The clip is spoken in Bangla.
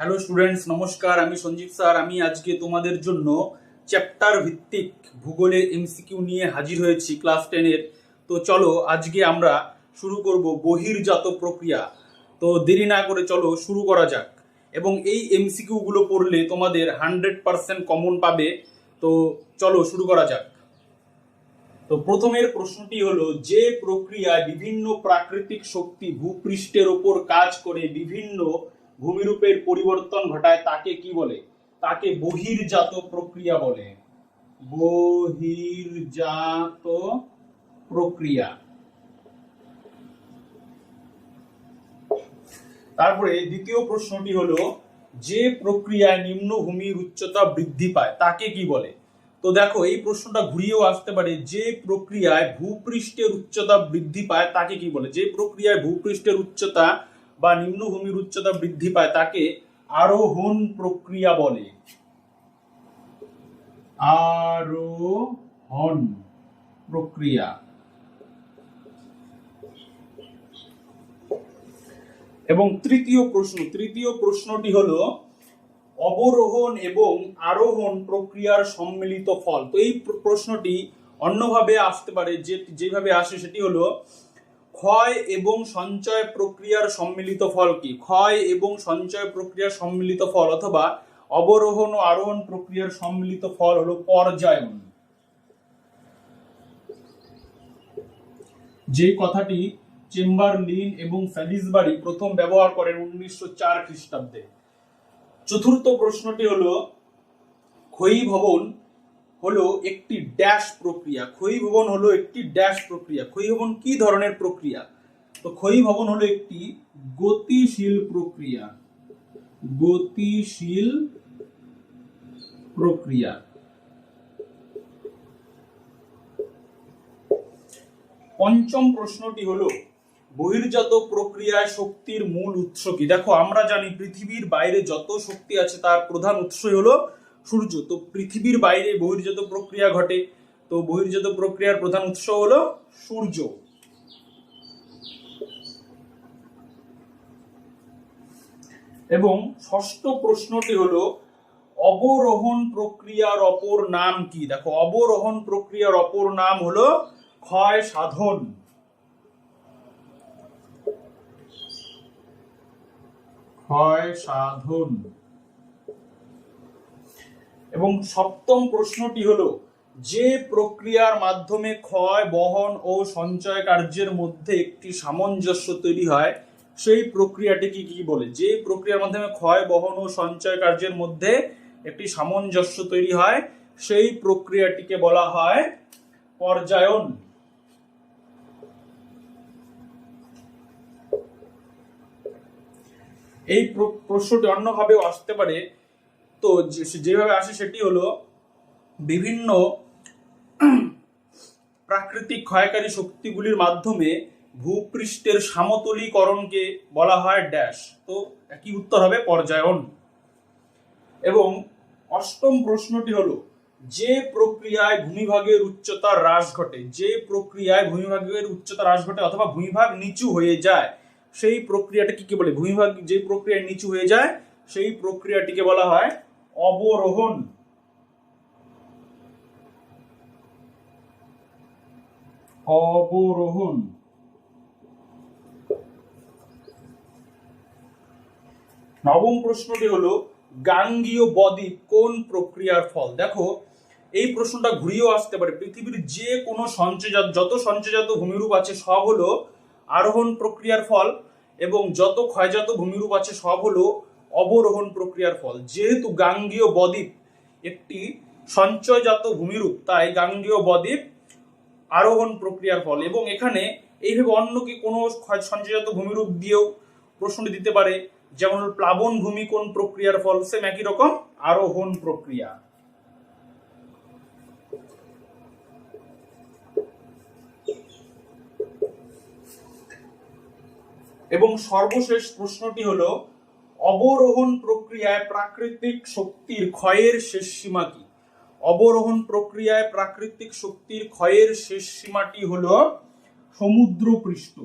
হ্যালো স্টুডেন্টস নমস্কার, আমি সঞ্জীব স্যার। আমি আজকে তোমাদের জন্য চ্যাপ্টার ভিত্তিক ভূগোলের এমসিকিউ নিয়ে হাজির হয়েছি ক্লাস টেনের তো চলো, আজকে আমরা শুরু করব বহির্জাত প্রক্রিয়া। তো দেরি না করে চলো, শুরু করা যাক। এবং এই এমসিকিউগুলো পড়লে তোমাদের হান্ড্রেড পার্সেন্ট কমন পাবে। তো চলো, শুরু করা যাক। তো প্রথমের প্রশ্নটি হলো, যে প্রক্রিয়ায় বিভিন্ন প্রাকৃতিক শক্তি ভূপৃষ্ঠের ওপর কাজ করে বিভিন্ন ভূমিরূপের পরিবর্তন ঘটায় তাকে কি বলে? তাকে বহির্জাত প্রক্রিয়া বলে। বহির্জাত প্রক্রিয়া। তারপরে দ্বিতীয় প্রশ্নটি হলো, যে প্রক্রিয়ায় নিম্নভূমির উচ্চতা বৃদ্ধি পায়, তাকে কি বলে? তো দেখো, এই প্রশ্নটা ঘুরিয়েও আসতে পারে, যে প্রক্রিয়ায় ভূপৃষ্ঠের উচ্চতা বৃদ্ধি পায়, তাকে কি বলে? যে প্রক্রিয়ায় ভূপৃষ্ঠের উচ্চতা বা নিম্নভূমির উচ্চতা বৃদ্ধি পায় তাকে আরোহণ প্রক্রিয়া বলে। আরোহণ প্রক্রিয়া। এবং তৃতীয় প্রশ্ন, তৃতীয় প্রশ্নটি হলো, অবরোহণ এবং আরোহণ প্রক্রিয়ার সম্মিলিত ফল। তো এই প্রশ্নটি অন্যভাবে আসতে পারে, যে, যেভাবে আসে সেটি হলো ক্ষয় এবং সঞ্চয় প্রক্রিয়ার সম্মিলিত ফল কি? ক্ষয় এবং সঞ্চয় প্রক্রিয়ার সম্মিলিত ফল অথবা অবরোহণ ও আরোহণ প্রক্রিয়ার সম্মিলিত ফল হলো পর্যায়ন। যে কথাটি চেম্বারলিন এবং স্যালিসবারি প্রথম ব্যবহার করেন উনিশশো চার খ্রিস্টাব্দে। চতুর্থ প্রশ্নটি হলো ক্ষয়ী ভবন হলো একটি ড্যাশ প্রক্রিয়া। ক্ষয়ী ভবন হলো একটি ড্যাশ প্রক্রিয়া। ক্ষয়ী ভবন কি ধরনের প্রক্রিয়া? তো ক্ষয়ী ভবন হলো একটি গতিশীল প্রক্রিয়া। গতিশীল প্রক্রিয়া। পঞ্চম প্রশ্নটি হলো, বহির্জাত প্রক্রিয়ায় শক্তির মূল উৎস কি? দেখো, আমরা জানি পৃথিবীর বাইরে যত শক্তি আছে, তার প্রধান উৎসই হলো সূর্য। তো পৃথিবীর বাইরে বহির্জাত প্রক্রিয়া ঘটে। তো বহির্জাত প্রক্রিয়ার প্রধান উৎস হলো সূর্য। এবং ষষ্ঠ প্রশ্নটি হলো, অবরোহণ প্রক্রিয়ার অপর নাম কি? দেখো, অবরোহণ প্রক্রিয়ার অপর নাম হলো ক্ষয় সাধন। ক্ষয় সাধন। এবং সপ্তম প্রশ্নটি হলো, যে প্রক্রিয়ার মাধ্যমে ক্ষয়, বহন ও সঞ্চয় কার্যের মধ্যে একটি সামঞ্জস্য তৈরি হয়, সেই প্রক্রিয়াটিকে কি বলে? যে প্রক্রিয়ার মাধ্যমে ক্ষয়, বহন ও সঞ্চয় কার্যের মধ্যে একটি সামঞ্জস্য তৈরি হয়, সেই প্রক্রিয়াটিকে বলা হয় পর্যায়ন। এই প্র- প্রশ্নটি অন্যভাবেও আসতে পারে। তো যেভাবে আসে সেটি হলো বিভিন্ন প্রাকৃতিক ক্ষয়কারী শক্তিগুলির মাধ্যমে ভূপৃষ্ঠের সমতলীকরণকে বলা হয় ড্যাশ। তো একই উত্তর হবে পর্যায়ন। এবং অষ্টম প্রশ্নটি হলো, যে প্রক্রিয়ায় ভূমিভাগের উচ্চতা হ্রাস ঘটে, যে প্রক্রিয়ায় ভূমিভাগের উচ্চতা হ্রাস ঘটে অথবা ভূমিভাগ নিচু হয়ে যায়, সেই প্রক্রিয়াটাকে কি বলে? ভূমিভাগ যে প্রক্রিয়া নিচু হয়ে যায়, সেই প্রক্রিয়াটিকে বলা হয় অবরোহণ। অবরোহণ। নবম প্রশ্নটি হলো, গাঙ্গীয় বদ্বীপ কোন প্রক্রিয়ার ফল? দেখো, এই প্রশ্নটা ঘুরিয়েও আসতে পারে। পৃথিবীর যে কোনো সঞ্চয়জাত, যত সঞ্চয়জাত ভূমিরূপ আছে, সব হলো আরোহণ প্রক্রিয়ার ফল এবং যত ক্ষয়জাত ভূমিরূপ আছে, সব হলো অবরোহণ প্রক্রিয়ার ফল। যেহেতু গাঙ্গীয় বদ্বীপ একটি সঞ্চয়জাত ভূমিরূপ, তাই গাঙ্গীয় বদ্বীপ আরোহণ প্রক্রিয়ার ফল এবং এখানে এইভাবে অন্য কি কোনো সঞ্চয়জাত ভূমিরূপ দিয়েও প্রশ্নটি দিতে পারে। যেমন প্লাবন ভূমি কোন প্রক্রিয়ার ফল? সেম একই রকম, আরোহণ প্রক্রিয়া। এবং সর্বশেষ প্রশ্নটি হলো অবরোহণ প্রক্রিয়ায় প্রাকৃতিক শক্তির ক্ষয়ের শেষ সীমা কি? অবরোহণ প্রক্রিয়ায় প্রাকৃতিক শক্তির ক্ষয়ের শেষ সীমাটি হলো সমুদ্র পৃষ্ঠ